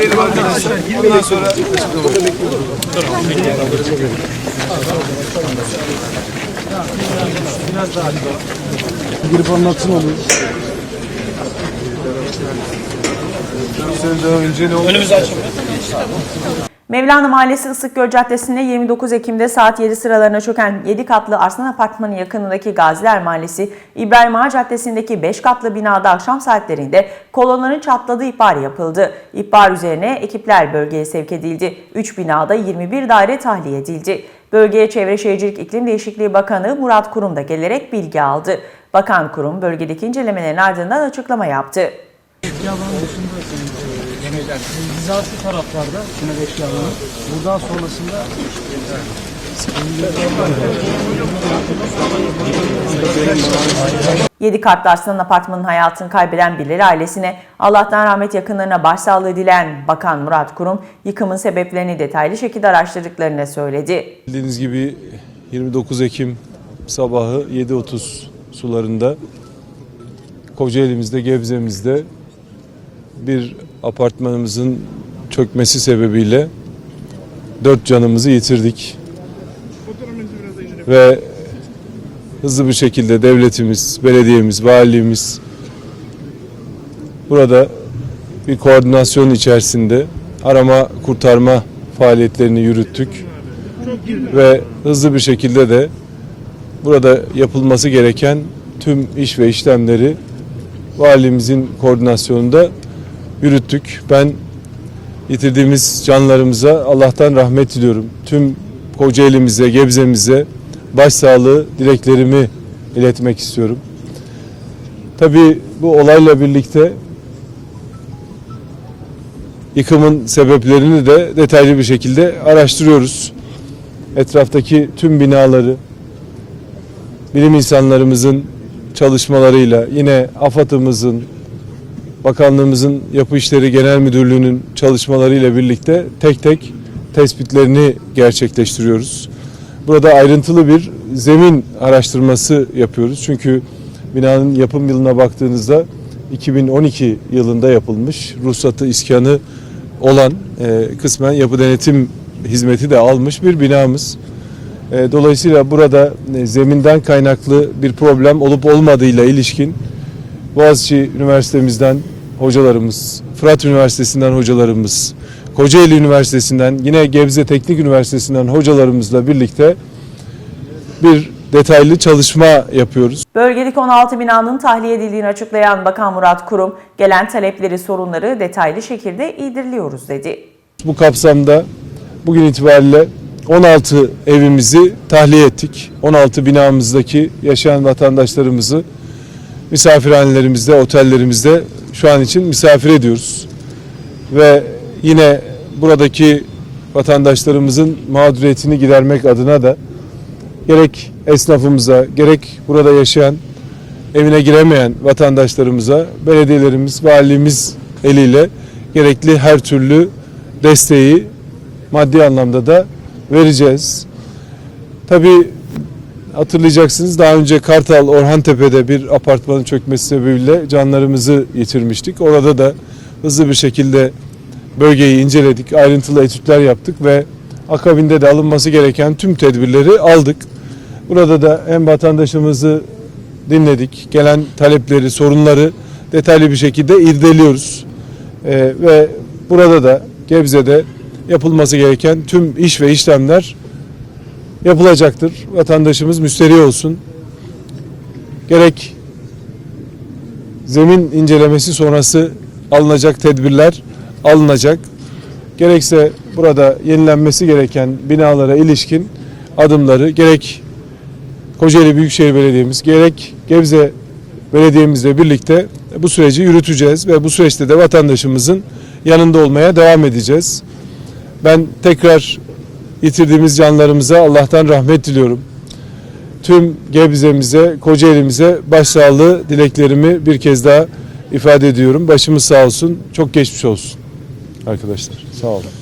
verelim arkadaşlar. Ondan sonra açıklama. Girip anlatsın onu. Bir sene daha önce ne oldu? Mevlana Mahallesi Isıkgöl Caddesi'nde 29 Ekim'de saat 7 sıralarına çöken 7 katlı Arslan Apartmanı yakınındaki Gaziler Mahallesi İbrahim Ağa Caddesi'ndeki 5 katlı binada akşam saatlerinde kolonların çatladığı ihbarı yapıldı. İhbar üzerine ekipler bölgeye sevk edildi. 3 binada 21 daire tahliye edildi. Bölgeye Çevre Şehircilik İklim Değişikliği Bakanı Murat Kurum da gelerek bilgi aldı. Bakan Kurum bölgedeki incelemelerin ardından açıklama yaptı. Yalanın e. Hizası şu taraflarda. Şuna beş yalanı. Buradan sonrasında 7 katlı Arslan Apartmanı'nın hayatını kaybeden Bilal ailesine Allah'tan rahmet yakınlarına başsağlığı dileyen Bakan Murat Kurum, yıkımın sebeplerini detaylı şekilde araştırdıklarını söyledi. Bildiğiniz gibi 29 Ekim sabahı 7.30 sularında Kocaeli'mizde, Gebze'mizde bir apartmanımızın çökmesi sebebiyle dört canımızı yitirdik. Ve hızlı bir şekilde devletimiz, belediyemiz, valiliğimiz burada bir koordinasyon içerisinde arama kurtarma faaliyetlerini yürüttük ve hızlı bir şekilde de burada yapılması gereken tüm iş ve işlemleri valimizin koordinasyonunda yürüttük. Ben yitirdiğimiz canlarımıza Allah'tan rahmet diliyorum. Tüm Kocaeli'mize, Gebze'mize başsağlığı dileklerimi iletmek istiyorum. Tabii bu olayla birlikte yıkımın sebeplerini de detaylı bir şekilde araştırıyoruz. Etraftaki tüm binaları bilim insanlarımızın çalışmalarıyla yine AFAD'ımızın bakanlığımızın Yapı İşleri Genel Müdürlüğü'nün çalışmalarıyla birlikte tek tek tespitlerini gerçekleştiriyoruz. Burada ayrıntılı bir zemin araştırması yapıyoruz. Çünkü binanın yapım yılına baktığınızda 2012 yılında yapılmış, ruhsatı iskanı olan e, kısmen yapı denetim hizmeti de almış bir binamız. E, dolayısıyla burada e, zeminden kaynaklı bir problem olup olmadığıyla ilişkin Boğaziçi Üniversitemizden hocalarımız, Fırat Üniversitesi'nden hocalarımız, Kocaeli Üniversitesi'nden, yine Gebze Teknik Üniversitesi'nden hocalarımızla birlikte bir detaylı çalışma yapıyoruz. Bölgedeki 16 binanın tahliye edildiğini açıklayan Bakan Murat Kurum, gelen talepleri, sorunları detaylı şekilde iğdirliyoruz dedi. Bu kapsamda bugün itibariyle 16 evimizi tahliye ettik. 16 binamızdaki yaşayan vatandaşlarımızı misafirhanelerimizde, otellerimizde şu an için misafir ediyoruz. Ve yine buradaki vatandaşlarımızın mağduriyetini gidermek adına da gerek esnafımıza, gerek burada yaşayan, evine giremeyen vatandaşlarımıza belediyelerimiz, valiliğimiz eliyle gerekli her türlü desteği maddi anlamda da vereceğiz. Tabii hatırlayacaksınız daha önce Kartal Orhantepe'de bir apartmanın çökmesi sebebiyle canlarımızı yitirmiştik. Orada da hızlı bir şekilde bölgeyi inceledik, ayrıntılı etütler yaptık ve akabinde de alınması gereken tüm tedbirleri aldık. Burada da hem vatandaşımızı dinledik, gelen talepleri, sorunları detaylı bir şekilde irdeliyoruz. Ee, ve burada da Gebze'de yapılması gereken tüm iş ve işlemler yapılacaktır. Vatandaşımız müsterih olsun. Gerek zemin incelemesi sonrası alınacak tedbirler alınacak. Gerekse burada yenilenmesi gereken binalara ilişkin adımları gerek Kocaeli Büyükşehir Belediye'miz gerek Gebze Belediye'mizle birlikte bu süreci yürüteceğiz ve bu süreçte de vatandaşımızın yanında olmaya devam edeceğiz. Ben tekrar yitirdiğimiz canlarımıza Allah'tan rahmet diliyorum. Tüm Gebze'mize, Kocaeli'mize başsağlığı dileklerimi bir kez daha ifade ediyorum. Başımız sağ olsun. Çok geçmiş olsun arkadaşlar. Sağ olun.